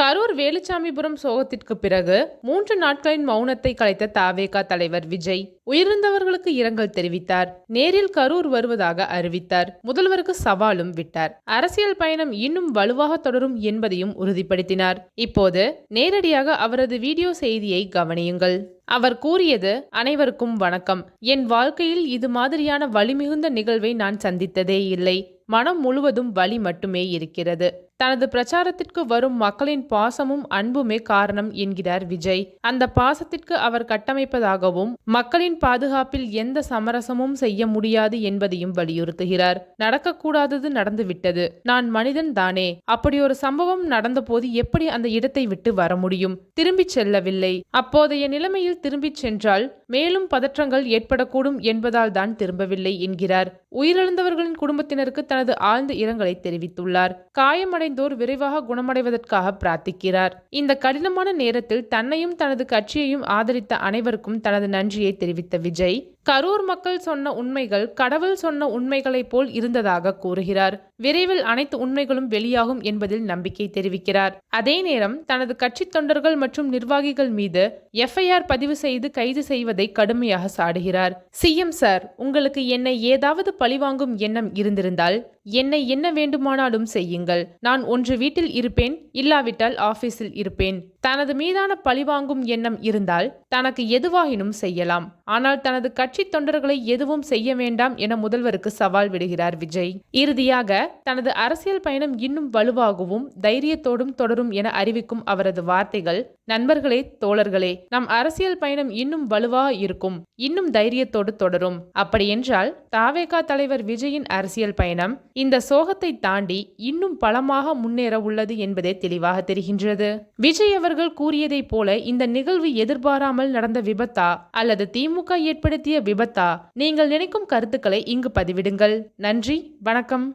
கரூர் வேலுச்சாமிபுரம் சோகத்திற்கு பிறகு மூன்று நாட்களின் மௌனத்தை கலைத்த தாவேகா தலைவர் விஜய் உயிரிழந்தவர்களுக்கு இரங்கல் தெரிவித்தார். நேரில் கரூர் வருவதாக அறிவித்தார். முதல்வருக்கு சவாலும் விட்டார். அரசியல் பயணம் இன்னும் வலுவாக தொடரும் என்பதையும் உறுதிப்படுத்தினார். இப்போது நேரடியாக அவரது வீடியோ செய்தியை கவனியுங்கள். அவர் கூறியது அனைவருக்கும் வணக்கம். என் வாழ்க்கையில் இது மாதிரியான வலிமிகுந்த நிகழ்வை நான் சந்தித்ததே இல்லை. மனம் முழுவதும் வலி மட்டுமே இருக்கிறது. தனது பிரச்சாரத்திற்கு வரும் மக்களின் பாசமும் அன்புமே காரணம் என்கிறார் விஜய். அந்த பாசத்திற்கு அவர் கட்டமைப்பதாகவும் மக்களின் பாதுகாப்பில் எந்த சமரசமும் செய்ய முடியாது என்பதையும் வலியுறுத்துகிறார். நடக்கக்கூடாதது நடந்துவிட்டது. நான் மனிதன் தானே. அப்படி ஒரு சம்பவம் நடந்தபோது எப்படி அந்த இடத்தை விட்டு வர முடியும்? திரும்பிச் செல்லவில்லை. அப்போதைய நிலைமையில் திரும்பிச் சென்றால் மேலும் பதற்றங்கள் ஏற்படக்கூடும் என்பதால் தான் திரும்பவில்லை என்கிறார். உயிரிழந்தவர்களின் குடும்பத்தினருக்கு தனது ஆழ்ந்த இரங்கலை தெரிவித்துள்ளார். காயமடை காயமடைந்தோர் விரைவாக குணமடைவதற்காக பிரார்த்திக்கிறார். இந்த கடினமான நேரத்தில் தன்னையும் தனது கட்சியையும் ஆதரித்த அனைவருக்கும் தனது நன்றியை தெரிவித்த விஜய் கரூர் மக்கள் சொன்ன உண்மைகள் கடவுள் சொன்ன உண்மைகளைப் போல் இருந்ததாக கூறுகிறார். விரைவில் அனைத்து உண்மைகளும் வெளியாகும் என்பதில் நம்பிக்கை தெரிவிக்கிறார். அதே நேரம் தனது கட்சி தொண்டர்கள் மற்றும் நிர்வாகிகள் மீது எஃப்ஐஆர் பதிவு செய்து கைது செய்வதை கடுமையாக சாடுகிறார். சிஎம் சார் உங்களுக்கு என்னை ஏதாவது பழிவாங்கும் எண்ணம் இருந்திருந்தால் என்னை என்ன வேண்டுமானாலும் செய்யுங்கள். நான் ஒன்று வீட்டில் இருப்பேன் இல்லாவிட்டால் ஆபீஸில் இருப்பேன். தனது மீதான பழிவாங்கும் எண்ணம் இருந்தால் தனக்கு எதுவாகினும் செய்யலாம். ஆனால் தனது கட்சி தொண்டர்களை எதுவும் செய்ய வேண்டாம் என முதல்வருக்கு சவால் விடுகிறார் விஜய். இறுதியாக தனது அரசியல் பயணம் இன்னும் வலுவாகவும் தைரியத்தோடும் தொடரும் என அறிவிக்கும் அவரது வார்த்தைகள் நண்பர்களே தோழர்களே நம் அரசியல் பயணம் இன்னும் வலுவாக இருக்கும் இன்னும் தைரியத்தோடு தொடரும். அப்படியென்றால் தாவேகா தலைவர் விஜயின் அரசியல் பயணம் இந்த சோகத்தை தாண்டி இன்னும் பலமாக முன்னேற உள்ளது என்பதே தெளிவாக தெரிகின்றது. விஜய் அவர்கள் கூறியதைப் போல இந்த நிகழ்வு எதிர்பாராமல் நடந்த விபத்தா அல்லது திமுக ஏற்படுத்திய விபத்தா? நீங்கள் நினைக்கும் கருத்துக்களை இங்கு பதிவிடுங்கள். நன்றி. வணக்கம்.